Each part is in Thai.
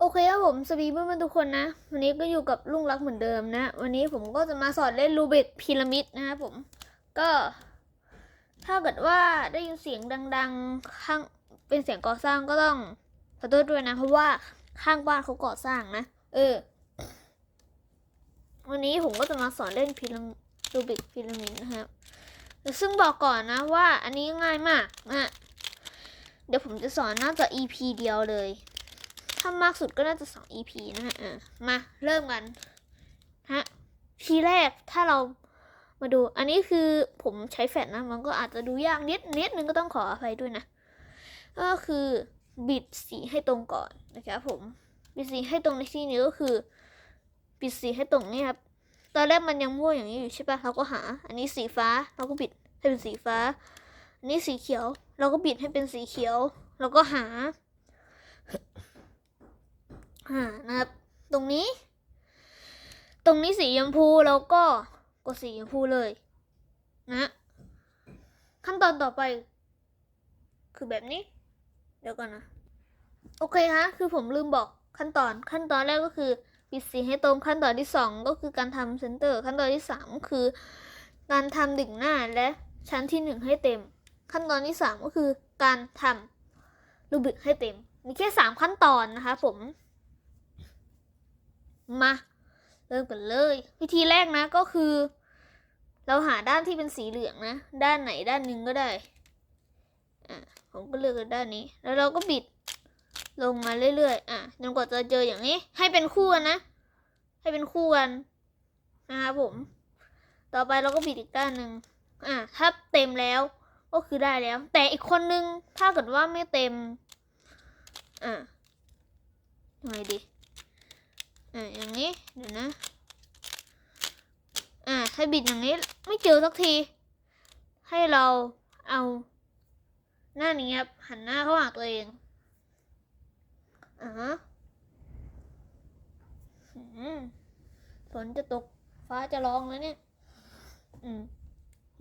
โอเคครับผมสวีเพื่อนๆทุกคนนะ วันนี้ก็อยู่กับลุงรักเหมือนเดิมนะ วันนี้ผมก็จะมาสอนเล่นรูบิกพีระมิดนะครับผม ก็ ถ้าเกิดว่าได้ยินเสียงดัง ๆ ข้างเป็นเสียงก่อสร้างก็ต้องขอโทษด้วยนะ เพราะว่าข้างบ้านเขาก่อสร้างนะ เออ วันนี้ผมก็จะมาสอนเล่นพีระรูบิกพีระมิดนะครับซึ่งบอกก่อนนะว่าอันนี้ง่ายมากนะเดี๋ยวผมจะสอนน่าจะ EP เดียวเลย ถ้ามากสุดก็น่าจะสอง EP นะฮะอะมาเริ่มกันฮะทีแรกถ้าเรามาดู อันนี้คือผมใช้แฟลชนะ มันก็อาจจะดูยากนิดนิดนึงก็ต้องขออภัยด้วยนะ ก็คือบิดสีให้ตรงก่อนนะครับผม บิดสีให้ตรงในที่นี้ก็คือ บิดสีให้ตรงนี่ครับ ตอนแรกมันยังมั่วอย่างนี้อยู่ใช่ปะเราก็หา อันนี้สีฟ้าเราก็บิดให้เป็นสีฟ้า อันนี้สีเขียว เราก็บิดให้เป็นสีเขียว เราก็หา อ่านะครับ ตรงนี้ ตรงนี้สีชมพูแล้วก็กดสีชมพูเลย นะขั้นตอนต่อไป คือแบบนี้ เดี๋ยวก่อนนะ โอเคฮะคือผมลืมบอกขั้นตอนขั้นตอนแรกก็คือปิดสีให้ตรงขั้นตอนที่สองก็คือการทำเซนเตอร์ ขั้นตอนที่สามคือ การทำดึงหน้าและชั้นที่หนึ่งให้เต็ม ขั้นตอนที่สามก็คือการทำรูบิกให้เต็ม มีแค่สามขั้นตอนนะคะผม มาเริ่มกันเลย วิธีแรกนะก็คือ เราหาด้านที่เป็นสีเหลืองนะ ด้านไหนด้านหนึ่งก็ได้อะผมก็เลือกด้านนี้ แล้วเราก็บิดลงมาเรื่อยๆอะจนกว่าจะเจออย่างนี้ ให้เป็นคู่กันนะ ให้เป็นคู่กันนะครับผม ต่อไปเราก็บิดอีกด้านหนึ่งอะถ้าเต็มแล้วก็คือได้แล้ว แต่อีกคนนึงถ้าเกิดว่าไม่เต็มอะยังไงดี อ่าอย่างนี้เดี๋ยวนะ อ่าถ้าบิดอย่างนี้ไม่เจอสักที ให้เราเอาหน้านี้ครับหันหน้าเข้าหาตัวเองอ่าฮะฝนจะตกฟ้าจะร้องแล้วเนี่ย อืม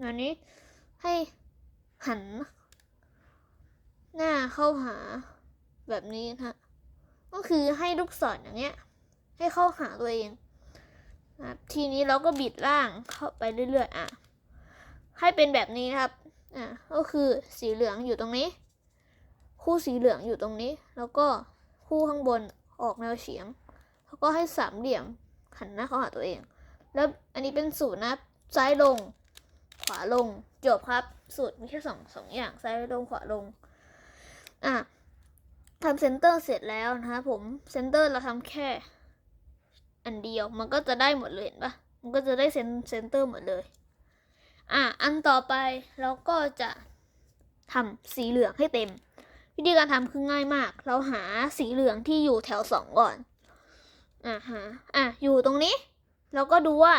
อันนี้ให้หัน หน้าเข้าหาแบบนี้นะฮะก็คือให้ลูกศรอย่างเงี้ย ให้เข้าหาตัวเองนะครับทีนี้เราก็บิดล่างเข้าไปเรื่อยๆอะให้เป็นแบบนี้นะครับอะก็คือสีเหลืองอยู่ตรงนี้ คู่สีเหลืองอยู่ตรงนี้ แล้วก็คู่ข้างบนออกแนวเฉียง แล้วก็ให้สามเหลี่ยมหันหน้าเข้าหาตัวเอง แล้วอันนี้เป็นสูตรนะซ้ายลง ขวาลงจบครับ สูตรมีแค่สองสองอย่างซ้ายลงขวาลงอะทำเซนเตอร์เสร็จแล้วนะครับผมเซนเตอร์เราทำแค่ อันเดียวมันก็จะได้หมดเลยเห็นปะมันก็จะได้เซนเซนเตอร์หมดเลย อะอันต่อไปเราก็จะทำสีเหลืองให้เต็ม วิธีการทำคือง่ายมาก เราหาสีเหลืองที่อยู่แถวสองก่อนอะหาอะอยู่ตรงนี้ เราก็ดูว่า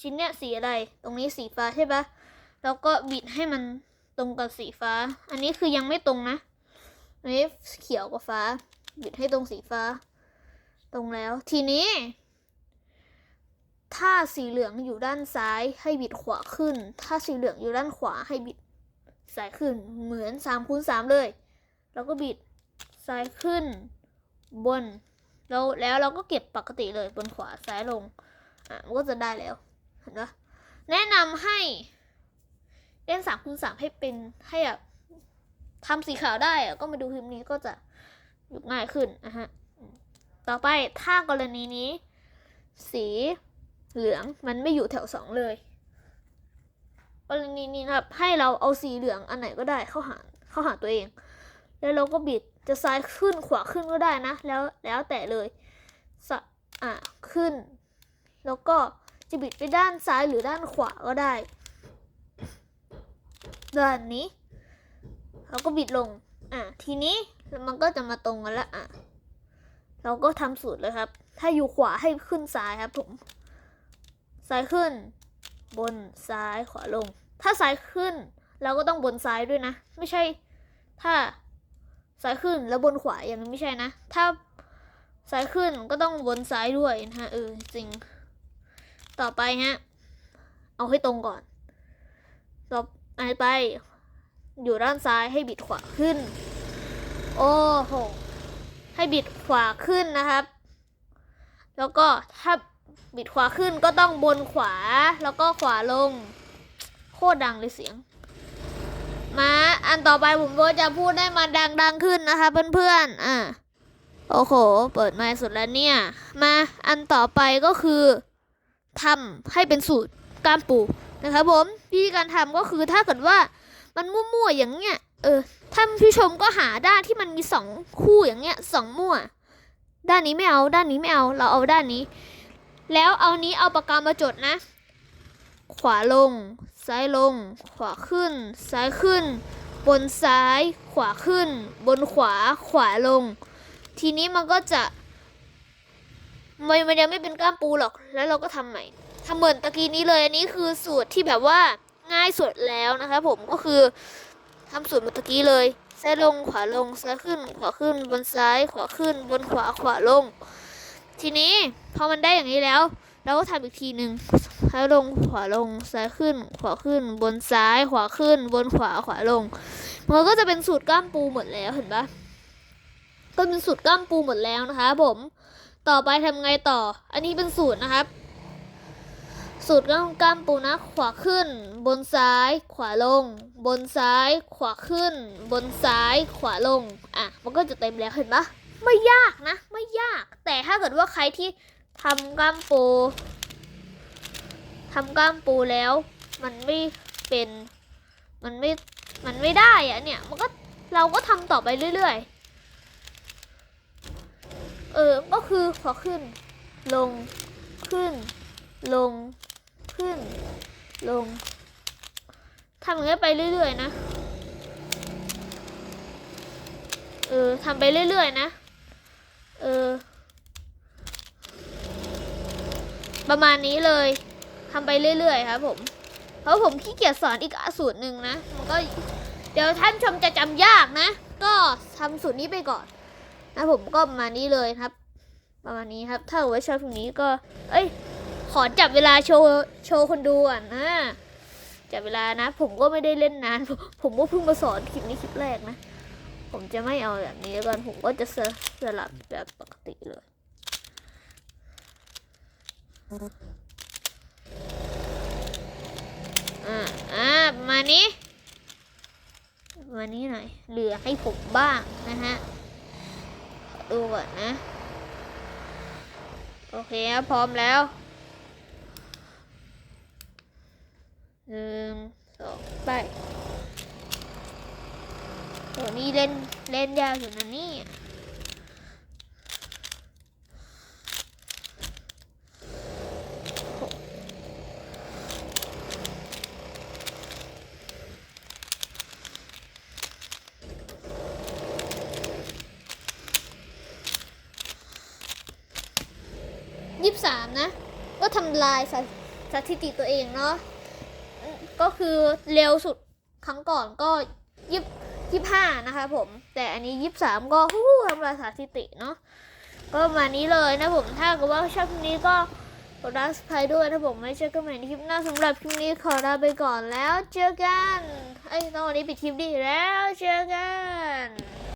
ชิ้นเนี้ยสีอะไร ตรงนี้สีฟ้าใช่ปะแล้วก็บิดให้มันตรงกับสีฟ้า อันนี้คือยังไม่ตรงนะอันนี้เขียวกับฟ้า บิดให้ตรงสีฟ้า ตรงแล้วทีนี้ ถ้าสีเหลืองอยู่ด้านซ้ายให้บิดขวาขึ้น ถ้าสีเหลืองอยู่ด้านขวาให้บิดซ้ายขึ้น เหมือนสามคูณสามเลย แล้วก็บิดซ้ายขึ้น บน แล้วแล้วเราก็เก็บปกติเลยบนขวาซ้ายลง อะมันก็จะได้แล้ว เห็นปะแนะนำให้เล่นสามคูณสามให้เป็นให้แบบทำสีขาวได้ก็มาดูคลิปนี้ก็จะยู่ง่ายขึ้นนะฮะ ต่อไปถ้ากรณีนี้ สี เหลืองมันไม่อยู่แถวสองเลยกรณีนี้นะครับ ให้เราเอาสีเหลืองอันไหนก็ได้เข้าหาเข้าหาตัวเอง แล้วเราก็บิดจะซ้ายขึ้นขวาขึ้นก็ได้นะ แล้วแล้วแต่เลยสะอะขึ้น แล้วก็จะบิดไปด้านซ้ายหรือด้านขวาก็ได้ ด้านนี้เราก็บิดลง อะทีนี้มันก็จะมาตรงกันละอะเราก็ทำสูตรเลยครับ ถ้าอยู่ขวาให้ขึ้นซ้ายครับผม ซ้ายขึ้น บนซ้ายขวาลง ถ้าซ้ายขึ้น เราก็ต้องบนซ้ายด้วยนะ ไม่ใช่ ถ้าซ้ายขึ้นแล้วบนขวาอย่างนี้ไม่ใช่นะ ถ้าซ้ายขึ้นก็ต้องบนซ้ายด้วยนะฮะเออจริง ต่อไปฮะเอาให้ตรงก่อนต่อไป อยู่ด้านซ้ายให้บิดขวาขึ้น โอ้โหให้บิดขวาขึ้นนะครับ แล้วก็ถ้า บิดขวาขึ้นก็ต้องบนขวาแล้วก็ขวาลง โคตรดังเลยเสียง มาอันต่อไปผมก็จะพูดให้มันดังขึ้นนะคะเพื่อนๆอะโอ้โห เปิดไมาสุดแล้วเนี่ย มาอันต่อไปก็คือทำให้เป็นสูตรก้ามปูนะครับผมวิธีการทำก็คือถ้าเกิดว่ามันมั่วๆอย่างเงี้ยเออท่านผู้ชมก็หาด้านที่มันมีสองคู่อย่างเงี้ยสองมั่ว ด้านนี้ไม่เอาด้านนี้ไม่เอา เราเอาด้านนี้ แล้วเอานี้เอาปากกามาจดนะ ขวาลง ซ้ายลง ขวาขึ้น ซ้ายขึ้น บนซ้าย ขวาขึ้น บนขวา ขวาลง ทีนี้มันก็จะมันมันยังไม่เป็นก้ามปูหรอก แล้วเราก็ทำใหม่ทำเหมือนตะกี้นี้เลย อันนี้คือสูตรที่แบบว่าง่ายสุดแล้วนะคะผมก็คือทำสูตรเมื่อตะกี้เลย ซ้ายลง ขวาลง ซ้ายขึ้น ขวาขึ้น บนซ้าย ขวาขึ้น บนขวา ขวาลง ทีนี้พอมันได้อย่างนี้แล้ว เราก็ทำอีกทีหนึ่งซ้ายลงขวาลงซ้ายขึ้น ขวาขึ้น บนซ้าย ขวาขึ้น บนขวาขวาลงมันก็จะเป็นสูตรกล้ามปูหมดแล้วเห็นปะก็เป็นสูตรกล้ามปูหมดแล้วนะคะผมต่อไปทำไงต่อ อันนี้เป็นสูตรนะครับ สูตรกล้ามกล้ามปูนะ ขวาขึ้น บนซ้าย ขวาลง บนซ้าย ขวาขึ้น บนซ้าย ขวาลงอะมันก็จะเต็มแล้วเห็นปะ ไม่ยากนะ ไม่ยาก แต่ถ้าเกิดว่าใครที่ทำกล้ามปูทำกล้ามปูแล้ว มันไม่เป็น มันไม่ มันไม่ได้อะเนี่ย มันก็เราก็ทำต่อไปเรื่อยๆ เออ ก็คือขอขึ้น ลง ขึ้น ลง ขึ้น ลง ทำอย่างนี้ไปเรื่อยๆนะ เออทำไปเรื่อยๆนะ เออ ประมาณนี้เลยทำไปเรื่อยๆครับผม เพราะผมขี้เกียจสอนอีกสูตรหนึ่งนะ มันก็ เดี๋ยวท่านชมจะจำยากนะ ก็ทำสูตรนี้ไปก่อน นะผมก็ประมาณนี้เลยครับ ประมาณนี้ครับ ถ้าเกิดว่าชอบคลิปนี้ก็ เอ้ย ขอจับเวลาโชว์โชว์คนดูอะนะจับเวลานะ ผมก็ไม่ได้เล่นนาน ผมผมก็เพิ่งมาสอนคลิปนี้คลิปแรกนะ ผมจะไม่เอาแบบนี้แล้วกันผมก็จะสสลับแบบปกติเลยอ่าอ่ามานี้มานี้หน่อยเหลือให้ผมบ้างนะฮะดูก่อนนะ โอเคครับพร้อมแล้วหนึ่งสองไป ตัวนี้เล่นเล่นยากอยู่นะนี่ยี่สิบสามนะ ก็ทำลายสถสถิติตัวเองเนาะก็คือเร็วสุดครั้งก่อนก็ยี่ ยี่ห้านะคะผม แต่อันนี้ยี่สามก็ฮู้ทำลายสถิติเนาะก็มานี้เลยนะผมถ้าเกิดว่าชอบคลิปนี้ก็กดไลค์สไครด้วยนะผมไม่เจอกันใหม่ในคลิปหน้าสำหรับคลิปนี้ขอลาไปก่อนแล้วเจอกันไอ้ตอนนี้ปิดคลิปดีแล้วเจอกัน